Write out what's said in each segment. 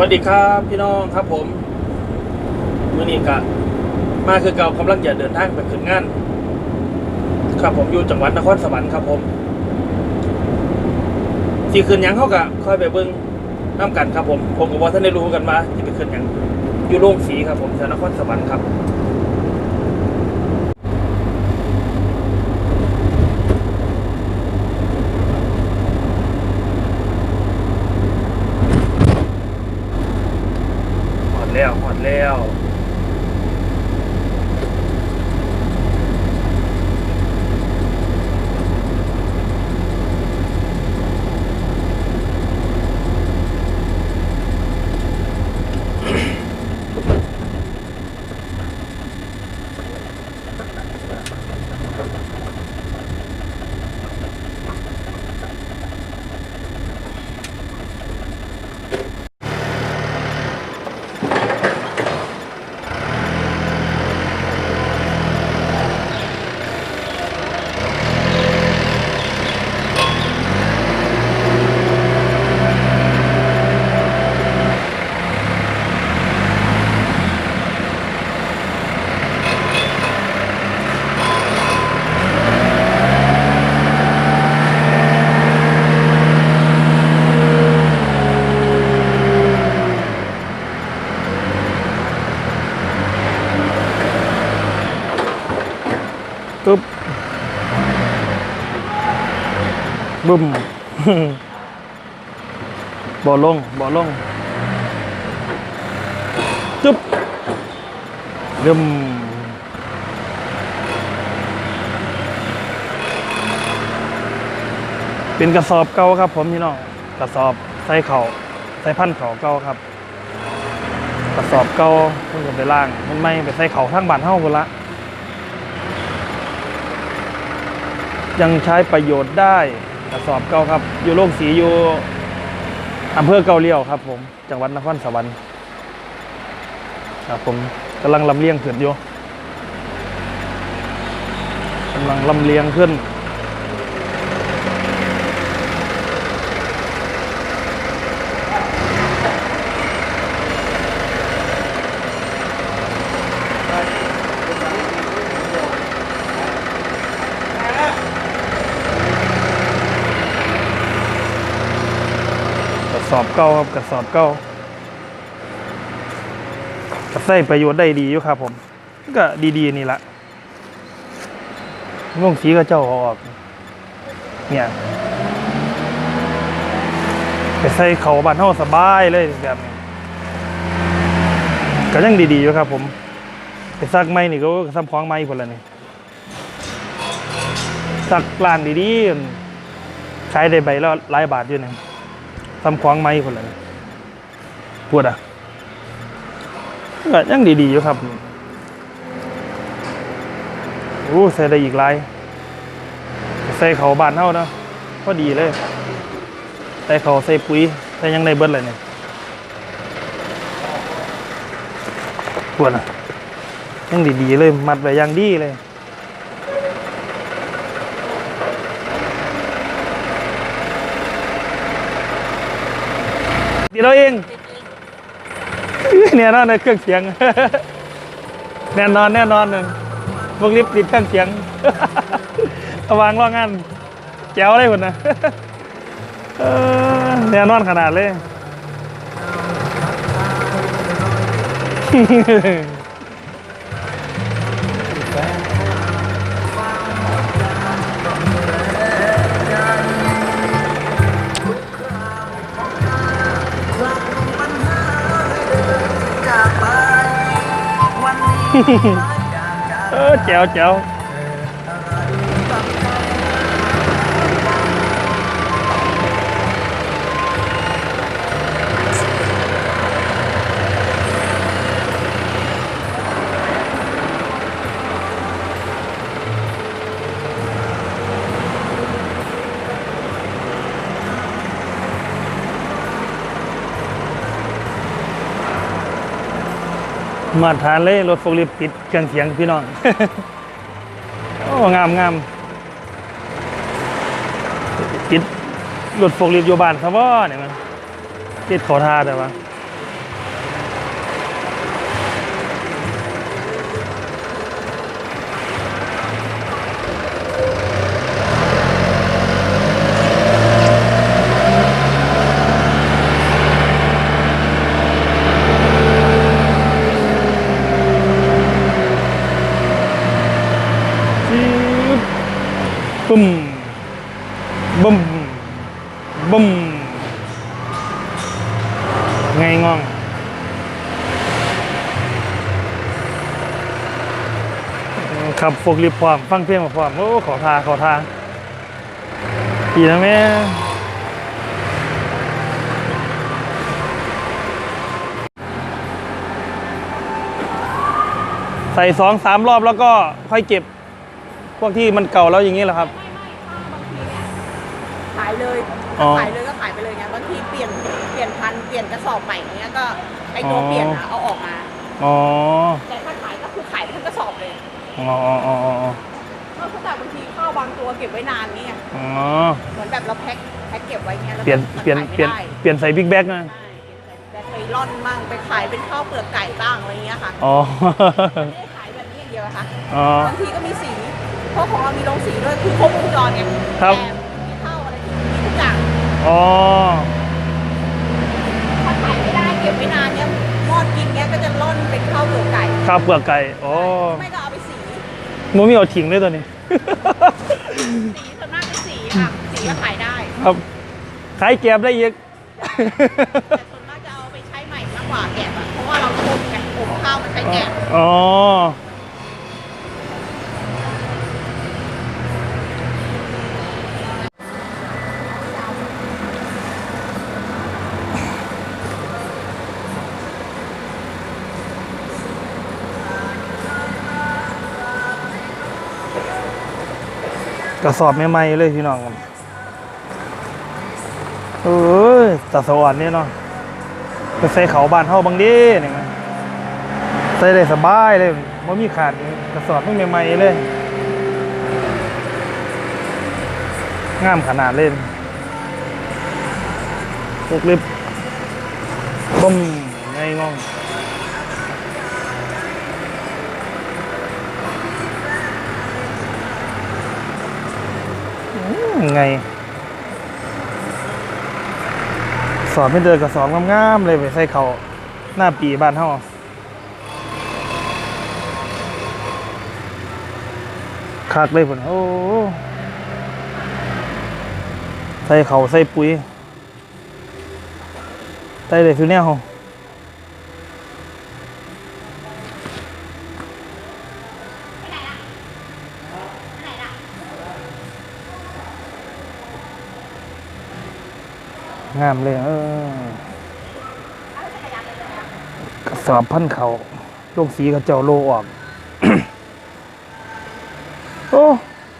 วัสดีครับพี่น้องครับผมมื่อนี้กะมาคือเก่ากำลังจะเดินทางไปขึ้นงาน ครับผมอยู่จังหวัดนครสวรรค์ครับผมที่ขึ้นยังเขากะค่อยไปเบิ้งน้ำกันครับผม ผมกับว่าท่านได้รู้กันมาที่ไปขึ้นยังอยู่โรงสีครับผมแถวนครสวรรค์ครับ บึ้มบ่อลงบ่อลงจึ๊บดึมเป็นกระสอบเก่าครับ ผมพี่น้องกระสอบใส่เข่าใส่พันเข่าเก่าครับ กระสอบเก่าเพิ่งไปล่างมันไม่ไปใส่เข่าทั้งบานเฮาคนละยังใช้ประโยชน์ได้ ระสอบเก่าครับ อยู่โรงสีอยู่อำเภอเกาเลี้ยวครับ ผม จังหวัดนครสวรรค์ครับผมกำลังลำเลียงขึ้นอยู่กำลังลำเลียงขึ้น เก่าครับกระสอบเก่ากระใส่ประโยชน์ได้ดีอยู่ครับ ผม ก็ดีๆนี่แหละม่วงสีก็เจ้าออกเนี่ยไปใส่เขาบานเฮาสบายเลยแบบนี้ก็ยังดีๆอยู่ครับ ผมไปซักไม้นี่ก็ซ้ำคล้องไม้คนละนี่ซักร้านดีๆขายได้ใบละหลายบาทอยู่เนี่ย ทำควางไม้คนละนปวดอะก็ยังดีๆอยู่ครับโอ้ใส่ได้อีกหลายใส่เขาบานเท่าเนาะก็ดีเลย ใส่เขาใส่ปุ๋ยใส่ยังในเบิดเลยเนี่ยปวดอะยังดีๆเลย มัดไว้ย่างดีเลย ตีเราเองเนี่ยนอนในเครื่องเสียง แน่นอนแน่นอนหนึ่งพวกลิฟติดเครื่องเสียงระวังร่องงานแจ๋วเลยคนนะเออแน่นอนขนาดเลย เออแจ๋วแจ๋ว มาทานเลยรถฟกลิฟติดเครื่องเสียงพี่น้อง โอ้งามงามติดรถฟกลิฟอยู่บ้านซะบ่าเนี่ยมันติดขอทาแต่ว่า บึ้มบึ้มบึ้มไงง่องขับโฟกลิฟต์พร้อมฟังเพลงมาพร้อมโอ้ขอทาขอทาดีนะแม่ใส่สองสามรอบแล้วก็ค่อยเก็บ พวกที่มันเก่าแล้วอย่างนี้แหละครับ ขายเลยอ๋อ ขายเลยก็ขายไปเลยไงบางทีเปลี่ยนเปลี่ยนพันธุ์เปลี่ยนกระสอบใหม่อย่างเงี้ยก็ไอตัวอ๋อเปลี่ยนอะเอาออกมา อ๋อแต่ถ้าขายก็คือขายทั้งกระสอบเลยอ๋ออ๋ออ๋ออ๋อเพราะแต่บางทีข้าวบางตัวเก็บไว้นานนี่ไงอ๋อเหมือนแบบเราแพ็คแพ็คเก็บไว้เงี้ยแล้วเปลี่ยนมัเปลี่ยนขายเปลี่ยนไม่ได้เปลี่ยนใส่บิ๊กแบ็กนะใช่แต่ไปร่อนมั่งไปขายเป็นข้าวเปลือกไก่บ้างอะไรเงี้ยค่ะอ๋อ ไม่ได้ขายแบบนี้อย่างเดียวนะคะอ๋อบางทีก็มีสี เพราะของเรามีโรงสีด้วยคือครบวงจรไงครับแต่มีข้าวอะไรที่มีทุกอย่างอ๋อถ้าขายไม่ได้เก็บไว้นานเนี่ยมอดกินเนี้ยก็จะร่อนเป็นข้าวเปลือกไก่ข้าวเปลือกไก่อ๋อไม่ก็เอาไปสีมันมีเอาทิ้งด้วยตัวนี้ สีส่วนมากเป็นสีค่ะ สีก็ขายได้ ครับ ขายแกบได้อีก แต่ส่วนมากจะเอาไปใช้ใหม่มากกว่าแกะอะเพราะว่าเราต้มไงอบข้าวมันใช้แกะอ๋อ กระสอบใหม่ๆเลยพี่น้องเอ้ยตาสวรรค์เนี่ยเนาะไปใส่เขาบ้านเฮาบางดีนี่ไงใส่ได้สบายเลยไม่มีขาดกระสอบไม่ใหม่ๆเลยงามขนาดเล่นพวกลิบบ่มไงงอง อืมไง สอบไม่เดินกับสอบงามๆเลยไปใส่เขาหน้าปีบ้านเฮาคักเลยพุ่นโอ้ใส่เขาใส่ปุ๋ยใส่เลยฟิวแนว งามเลยเออกระสอบพันเขาลงสีกระเจ้าโลออก โอ้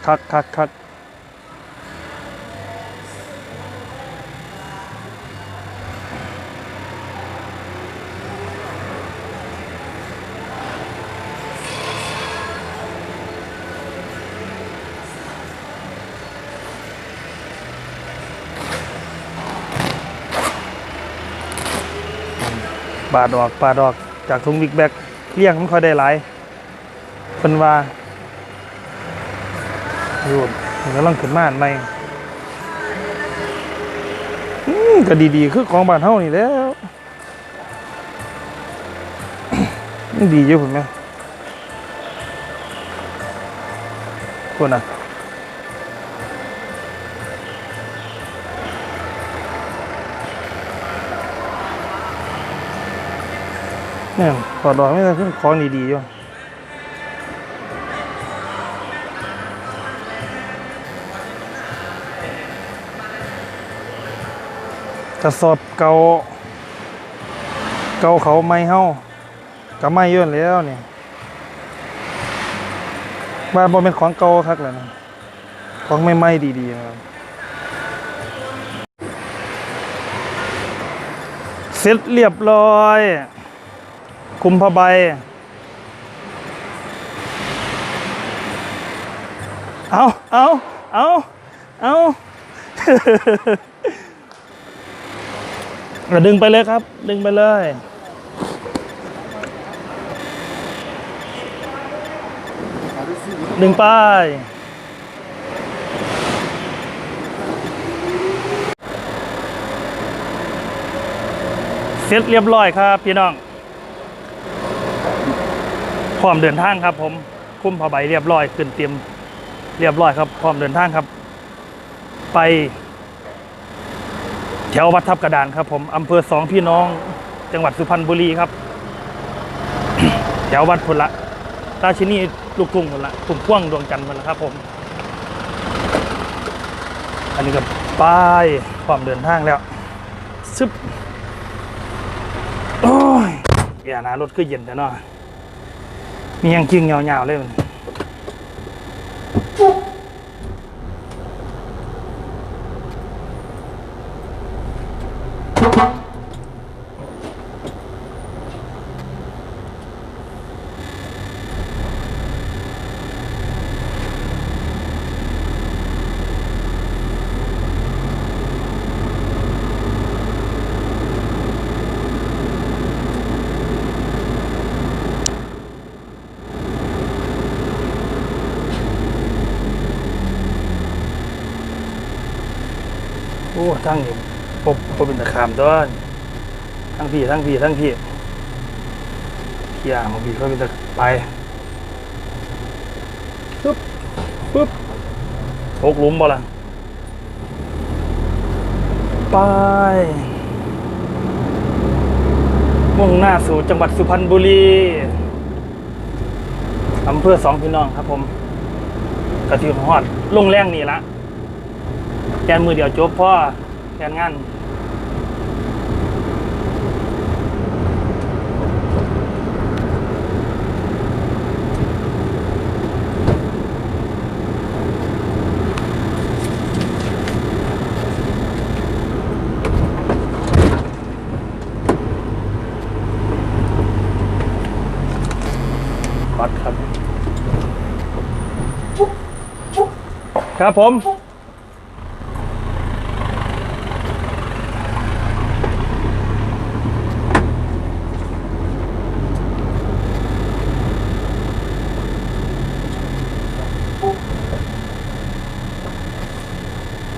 คักคักคักาดออกบาดออกจากทุงบิ๊กแบกเลี้ยงมันค่อยได้หลายเป็นว่าอยู่มันกำลังขึ้นมาอันใหม่ก็ดีๆ คือของบ้านเฮานี่แล้วดีอยู่ผมไหมคนน่ะ เนี่ยขอดอกไม่ได้คือของดีๆอยู่กระสอบเกาเกาเขาไม่เฮาก็ไม่ย่นแล้วเนี่ยบ้านบ่เป็นของเก่าคักแล้วนะของใหม่ดีๆนะครับเสร็จเรียบร้อย คุมผ้าใบ เอาเอาเอาเอาอะดึงไปเลยครับ ดึงไปเลย ดึงไปเสร็จเรียบร้อยครับ พี่น้อง พร้อมเดินทางครับ ผมคุ้มผ้าใบเรียบร้อยขึ้นเตรียมเรียบร้อยครับพร้อมเดินทางครับ ไปแถววัดทับกระดานครับ ผมอำเภอสองพี่น้อง จังหวัดสุพรรณบุรีครับ แถววัดพละราชินีลูกกรุงพละกลุ่มพ่วงดวงจันทร์พละครับ ผม อันนี้ก็ป้ายความเดินทางแล้วซึบโอ้ยอย่านะรถคือเย็นแต่เนาะ มียังกิ้งเงาๆเลยมันโอ้ทั้งนี่ปบปบเป็นตะขามตัวนทั้งพี่ทั้งพี่ทั้งพี่เขี่ยมาพี่เขาเป็นตะไปปึ๊บปึ๊บหกหลุมบ่ล่ะไปมุ่งหน้าสู่จังหวัดสุพรรณบุรีอำเภอสองพี่น้องครับผมกระทิวฮอดลงแรงนี่ละ แกนมือเดียวจบพ่อแกนงานวัดครับครับผม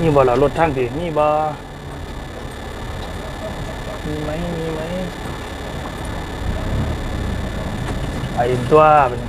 นี่บ่หรอรถทางผีนี่บ่มีไหมมีไหมไอ้ตัวเป็น